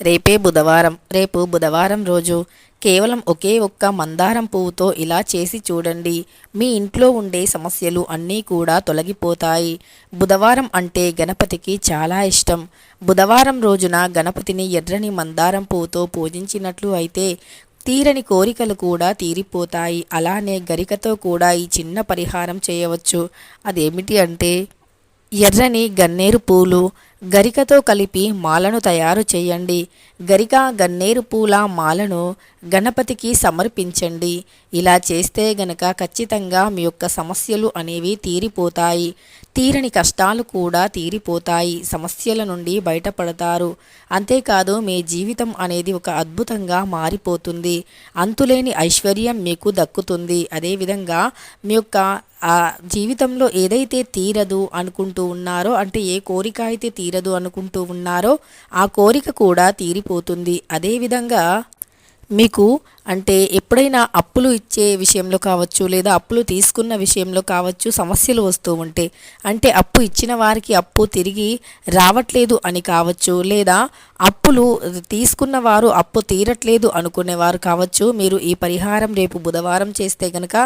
రేపే బుధవారం రేపు బుధవారం రోజు కేవలం ఒకే ఒక్క మందారం పువ్వుతో ఇలా చేసి చూడండి. మీ ఇంట్లో ఉండే సమస్యలు అన్నీ కూడా తొలగిపోతాయి. బుధవారం అంటే గణపతికి చాలా ఇష్టం. బుధవారం రోజున గణపతిని ఎర్రని మందారం పువ్వుతో పూజించినట్లు అయితే తీరని కోరికలు కూడా తీరిపోతాయి. అలానే గరికతో కూడా ఈ చిన్న పరిహారం చేయవచ్చు. అదేమిటి అంటే ఎర్రని గన్నేరు పూలు గరికతో కలిపి మాలను తయారు చేయండి. గరిక గన్నేరు పూల మాలను గణపతికి సమర్పించండి. ఇలా చేస్తే గనక ఖచ్చితంగా మీ యొక్క సమస్యలు అనేవి తీరిపోతాయి. తీరని కష్టాలు కూడా తీరిపోతాయి. సమస్యల నుండి బయటపడతారు. అంతేకాదు మీ జీవితం అనేది ఒక అద్భుతంగా మారిపోతుంది. అంతులేని ఐశ్వర్యం మీకు దక్కుతుంది. అదేవిధంగా మీ యొక్క ఆ జీవితంలో ఏదైతే తీరదు అనుకుంటూ ఉన్నారో అంటే ఏ కోరిక అయితే తీరదు అనుకుంటూ ఉన్నారో ఆ కోరిక కూడా తీరిపోతుంది. అదేవిధంగా మీకు అంటే ఎప్పుడైనా అప్పులు ఇచ్చే విషయంలో కావచ్చు లేదా అప్పులు తీసుకున్న విషయంలో కావచ్చు సమస్యలు వస్తూ ఉంటే అంటే అప్పు ఇచ్చిన వారికి అప్పు తిరిగి రావట్లేదు అని కావచ్చు లేదా అప్పులు తీసుకున్న వారు అప్పు తీరట్లేదు అనుకునేవారు కావచ్చు మీరు ఈ పరిహారం రేపు బుధవారం చేస్తే గనక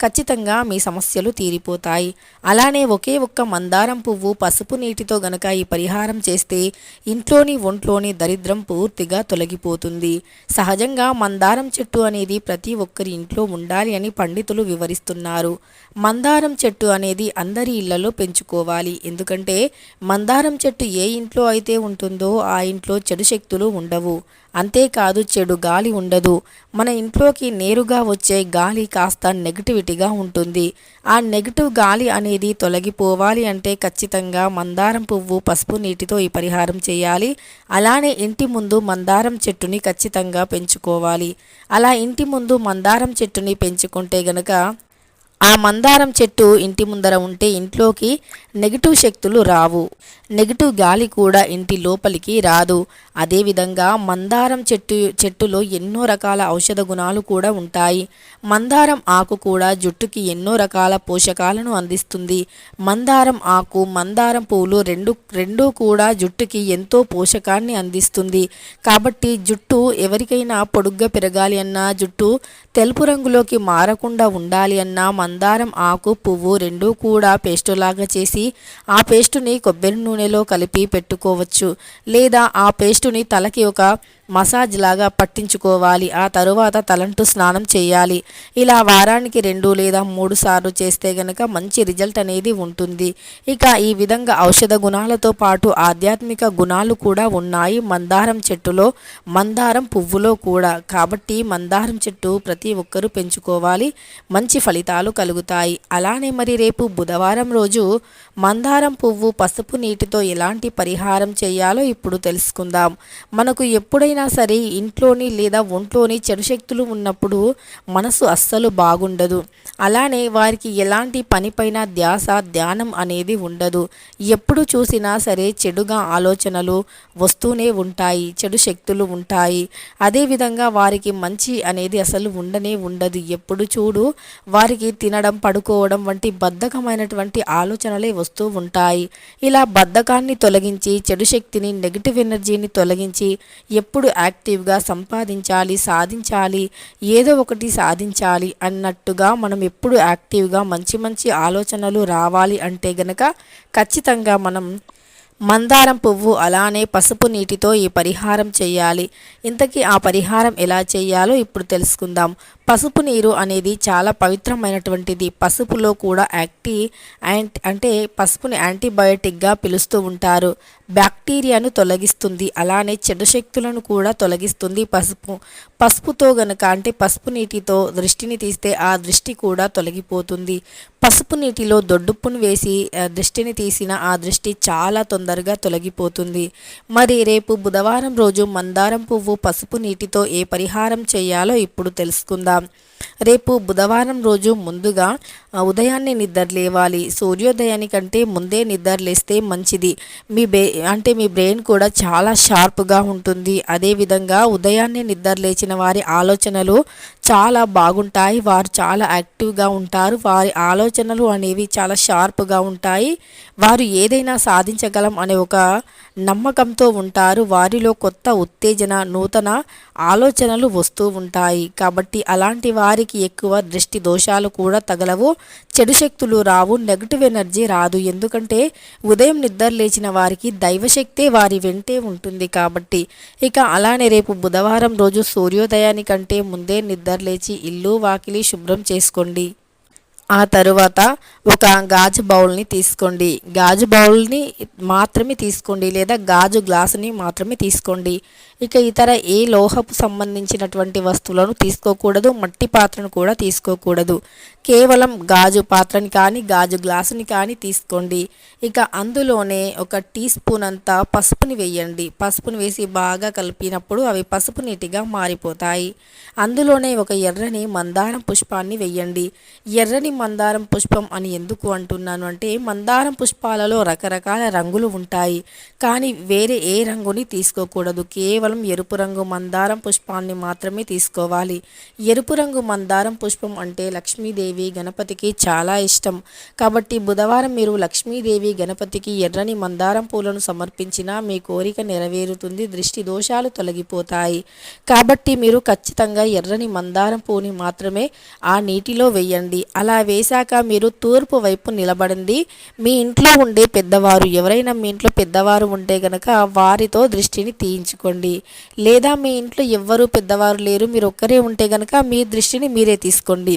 ఖచ్చితంగా మీ సమస్యలు తీరిపోతాయి. అలానే ఒకే ఒక్క మందారం పువ్వు పసుపు నీటితో గనక ఈ పరిహారం చేస్తే ఇంట్లోని ఒంట్లోని దరిద్రం పూర్తిగా తొలగిపోతుంది. సహజంగా మందారం చెట్టు చెట్టు అనేది ప్రతి ఒక్కరి ఇంట్లో ఉండాలి అని పండితులు వివరిస్తున్నారు. మందారం చెట్టు అనేది అందరి ఇళ్ళలో పెంచుకోవాలి. ఎందుకంటే మందారం చెట్టు ఏ ఇంట్లో అయితే ఉంటుందో ఆ ఇంట్లో చెడు శక్తులు ఉండవు. అంతేకాదు చెడు గాలి ఉండదు. మన ఇంట్లోకి నేరుగా వచ్చే గాలి కాస్త నెగిటివిటీగా ఉంటుంది. ఆ నెగిటివ్ గాలి అనేది తొలగిపోవాలి అంటే ఖచ్చితంగా మందారం పువ్వు పసుపు నీటితో ఈ పరిహారం చేయాలి. అలానే ఇంటి ముందు మందారం చెట్టుని ఖచ్చితంగా పెంచుకోవాలి. అలా ఇంటి ముందు మందారం చెట్టుని పెంచుకుంటే గనక ఆ మందారం చెట్టు ఇంటి ముందర ఉంటే ఇంట్లోకి నెగిటివ్ శక్తులు రావు. నెగిటివ్ గాలి కూడా ఇంటి లోపలికి రాదు. అదేవిధంగా మందారం చెట్టు చెట్టులో ఎన్నో రకాల ఔషధ గుణాలు కూడా ఉంటాయి. మందారం ఆకు కూడా జుట్టుకి ఎన్నో రకాల పోషకాలను అందిస్తుంది. మందారం ఆకు మందారం పువ్వులు రెండు రెండూ కూడా జుట్టుకి ఎంతో పోషకాన్ని అందిస్తుంది. కాబట్టి జుట్టు ఎవరికైనా పొడుగ్గా పెరగాలి అన్నా జుట్టు తెలుపు రంగులోకి మారకుండా ఉండాలి అన్నా మందారం ఆకు పువ్వు రెండూ కూడా పేస్టులాగా చేసి ఆ పేస్టుని కొబ్బరి నూనెలో కలిపి పెట్టుకోవచ్చు. లేదా ఆ పేస్టుని తలకి ఒక మసాజ్ లాగా పట్టించుకోవాలి. ఆ తరువాత తలంటు స్నానం చేయాలి. ఇలా వారానికి రెండు లేదా మూడు సార్లు చేస్తే గనక మంచి రిజల్ట్ అనేది ఉంటుంది. ఇక ఈ విధంగా ఔషధ గుణాలతో పాటు ఆధ్యాత్మిక గుణాలు కూడా ఉన్నాయి. మందారం చెట్టులో మందారం పువ్వులో కూడా. కాబట్టి మందారం చెట్టు ప్రతి ఒక్కరూ పెంచుకోవాలి. మంచి ఫలితాలు కలుగుతాయి. అలానే మరి రేపు బుధవారం రోజు మందారం పువ్వు పసుపు నీటితో ఎలాంటి పరిహారం చేయాలో ఇప్పుడు తెలుసుకుందాం. మనకు ఎప్పుడైనా ఎప్పుడైనా సరే ఇంట్లోని లేదా ఒంట్లోని చెడు శక్తులు ఉన్నప్పుడు మనసు అస్సలు బాగుండదు. అలానే వారికి ఎలాంటి పనిపైన ధ్యాస ధ్యానం అనేది ఉండదు. ఎప్పుడు చూసినా సరే చెడుగా ఆలోచనలు వస్తూనే ఉంటాయి చెడు శక్తులు ఉంటాయి. అదేవిధంగా వారికి మంచి అనేది అసలు ఉండనే ఉండదు. ఎప్పుడు చూడు వారికి తినడం పడుకోవడం వంటి బద్ధకమైనటువంటి ఆలోచనలే వస్తూ ఉంటాయి. ఇలా బద్ధకాన్ని తొలగించి చెడు శక్తిని నెగిటివ్ ఎనర్జీని తొలగించి ఎప్పుడు యాక్టివ్గా సంపాదించాలి సాధించాలి ఏదో ఒకటి సాధించాలి అన్నట్టుగా మనం ఎప్పుడు యాక్టివ్గా మంచి మంచి ఆలోచనలు రావాలి అంటే గనక ఖచ్చితంగా మనం మందారం పువ్వు అలానే పసుపు నీటితో ఈ పరిహారం చేయాలి. ఇంతకీ ఆ పరిహారం ఎలా చేయాలో ఇప్పుడు తెలుసుకుందాం. పసుపు నీరు అనేది చాలా పవిత్రమైనటువంటిది. పసుపులో కూడా యాక్టి యాంట్ అంటే పసుపుని యాంటీబయోటిక్గా పిలుస్తూ ఉంటారు. బ్యాక్టీరియాను తొలగిస్తుంది. అలానే చెడు శక్తులను కూడా తొలగిస్తుంది పసుపు. పసుపుతో గనక అంటే పసుపు నీటితో దృష్టిని తీస్తే ఆ దృష్టి కూడా తొలగిపోతుంది. పసుపు నీటిలో దొడ్డుప్పును వేసి దృష్టిని తీసిన ఆ దృష్టి చాలా తొందర తొందరగా తొలగిపోతుంది. మరి రేపు బుధవారం రోజు మందారం పువ్వు పసుపు నీటితో ఏ పరిహారం చేయాలో ఇప్పుడు తెలుసుకుందాం. రేపు బుధవారం రోజు ముందుగా ఉదయాన్నే నిద్ర లేవాలి. సూర్యోదయానికంటే ముందే నిద్ర లేస్తే మంచిది. మీ బే అంటే మీ బ్రెయిన్ కూడా చాలా షార్ప్గా ఉంటుంది. అదేవిధంగా ఉదయాన్నే నిద్ర లేచిన వారి ఆలోచనలు చాలా బాగుంటాయి. వారు చాలా యాక్టివ్గా ఉంటారు. వారి ఆలోచనలు అనేవి చాలా షార్ప్గా ఉంటాయి. వారు ఏదైనా సాధించగలం అనే ఒక నమ్మకంతో ఉంటారు. వారిలో కొత్త ఉత్తేజన నూతన ఆలోచనలు వస్తూ ఉంటాయి. కాబట్టి అలాంటి వారికి ఎక్కువ దృష్టి దోషాలు కూడా తగలవు. చెడు శక్తులు రావు నెగటివ్ ఎనర్జీ రాదు. ఎందుకంటే ఉదయం నిద్ర లేచిన వారికి దైవశక్తే వారి వెంటే ఉంటుంది కాబట్టి. ఇక అలానే రేపు బుధవారం రోజు సూర్యోదయానికంటే ముందే నిద్ర లేచి ఇల్లు వాకిలి శుభ్రం చేసుకోండి. ఆ తరువాత ఒక గాజు బౌల్ని తీసుకోండి. గాజు బౌల్ని మాత్రమే తీసుకోండి లేదా గాజు గ్లాసుని మాత్రమే తీసుకోండి. ఇక ఇతర ఏ లోహపు సంబంధించినటువంటి వస్తువులను తీసుకోకూడదు మట్టి పాత్రను కూడా తీసుకోకూడదు. కేవలం గాజు పాత్రని కానీ గాజు గ్లాసుని కానీ తీసుకోండి. ఇక అందులోనే ఒక టీ స్పూన్ అంతా పసుపుని వేయండి. పసుపుని వేసి బాగా కలిపినప్పుడు అవి పసుపు నీటిగా మారిపోతాయి. అందులోనే ఒక ఎర్రని మందారం పుష్పాన్ని వేయండి. ఎర్రని మందారం పుష్పం అని ఎందుకు అంటున్నాను అంటే మందారం పుష్పాలలో రకరకాల రంగులు ఉంటాయి. కానీ వేరే ఏ రంగుని తీసుకోకూడదు. కేవలం ఎరుపు రంగు మందారం పుష్పాన్ని మాత్రమే తీసుకోవాలి. ఎరుపు రంగు మందారం పుష్పం అంటే లక్ష్మీదేవి గణపతికి చాలా ఇష్టం. కాబట్టి బుధవారం మీరు లక్ష్మీదేవి గణపతికి ఎర్రని మందారం పూలను సమర్పించినా మీ కోరిక నెరవేరుతుంది. దృష్టి దోషాలు తొలగిపోతాయి. కాబట్టి మీరు ఖచ్చితంగా ఎర్రని మందారం పూని మాత్రమే ఆ నీటిలో వేయండి. అలా వేశాక మీరు తూర్పు వైపు నిలబడింది మీ ఇంట్లో ఉండే పెద్దవారు ఎవరైనా మీ ఇంట్లో పెద్దవారు ఉంటే గనక వారితో దృష్టిని తీయించుకోండి. లేదా మీ ఇంట్లో ఎవ్వరూ పెద్దవారు లేరు మీరు ఒక్కరే ఉంటే గనక మీ దృష్టిని మీరే తీసుకోండి.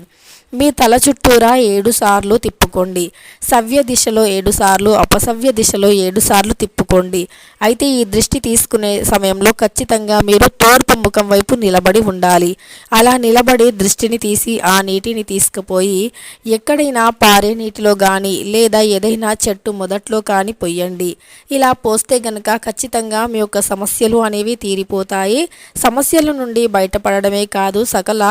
మీ తల చుట్టూరా ఏడుసార్లు తిప్పుకోండి. సవ్య దిశలో ఏడుసార్లు అపసవ్య దిశలో ఏడుసార్లు తిప్పుకోండి. అయితే ఈ దృష్టి తీసుకునే సమయంలో ఖచ్చితంగా మీరు తూర్పు ముఖం వైపు నిలబడి ఉండాలి. అలా నిలబడి దృష్టిని తీసి ఆ నీటిని తీసుకుపోయి ఎక్కడైనా పారే నీటిలో కానీ లేదా ఏదైనా చెట్టు మొదట్లో కానీ పొయ్యండి. ఇలా పోస్తే గనక ఖచ్చితంగా మీ యొక్క సమస్యలు అనేవి తీరిపోతాయి. సమస్యల నుండి బయటపడడమే కాదు సకల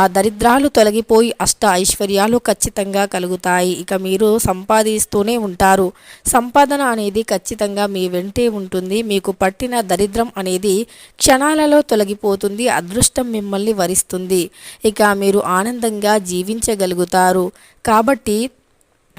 ఆ దరిద్రాలు తొలగిపోయి అష్ట అష్ట ఐశ్వర్యాలు ఖచ్చితంగా కలుగుతాయి. ఇక మీరు సంపాదిస్తూనే ఉంటారు. సంపాదన అనేది ఖచ్చితంగా మీ వెంటే ఉంటుంది. మీకు పట్టిన దరిద్రం అనేది క్షణాలలో తొలగిపోతుంది. అదృష్టం మిమ్మల్ని వరిస్తుంది. ఇక మీరు ఆనందంగా జీవించగలుగుతారు. కాబట్టి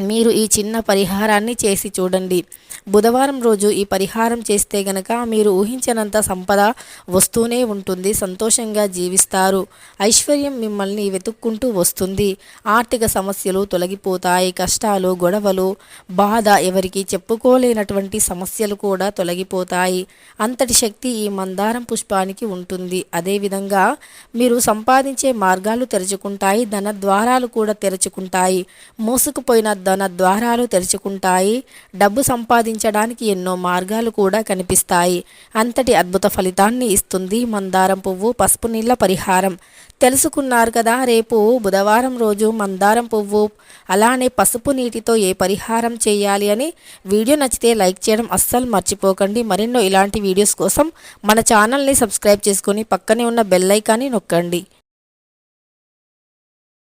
మీరు ఈ చిన్న పరిహారాన్ని చేసి చూడండి. బుధవారం రోజు ఈ పరిహారం చేస్తే గనక మీరు ఊహించినంత సంపద వస్తూనే ఉంటుంది సంతోషంగా జీవిస్తారు. ఐశ్వర్యం మిమ్మల్ని వెతుక్కుంటూ వస్తుంది. ఆర్థిక సమస్యలు తొలగిపోతాయి కష్టాలు గొడవలు బాధ ఎవరికి చెప్పుకోలేనటువంటి సమస్యలు కూడా తొలగిపోతాయి. అంతటి శక్తి ఈ మందారం పుష్పానికి ఉంటుంది. అదేవిధంగా మీరు సంపాదించే మార్గాలు తెరుచుకుంటాయి ధన ద్వారాలు కూడా తెరుచుకుంటాయి. మోసుకుపోయిన ధన ద్వారాలు తెరుచుకుంటాయి. డబ్బు సంపాదించడానికి ఎన్నో మార్గాలు కూడా కనిపిస్తాయి. అంతటి అద్భుత ఫలితాన్ని ఇస్తుంది మందారం పువ్వు పసుపు నీళ్ళ పరిహారం. తెలుసుకున్నారు కదా రేపు బుధవారం రోజు మందారం పువ్వు అలానే పసుపు నీటితో ఏ పరిహారం చేయాలి అని. వీడియో నచ్చితే లైక్ చేయడం అస్సలు మర్చిపోకండి. మరెన్నో ఇలాంటి వీడియోస్ కోసం మన ఛానల్ని సబ్స్క్రైబ్ చేసుకొని పక్కనే ఉన్న బెల్ ఐకాన్ని నొక్కండి.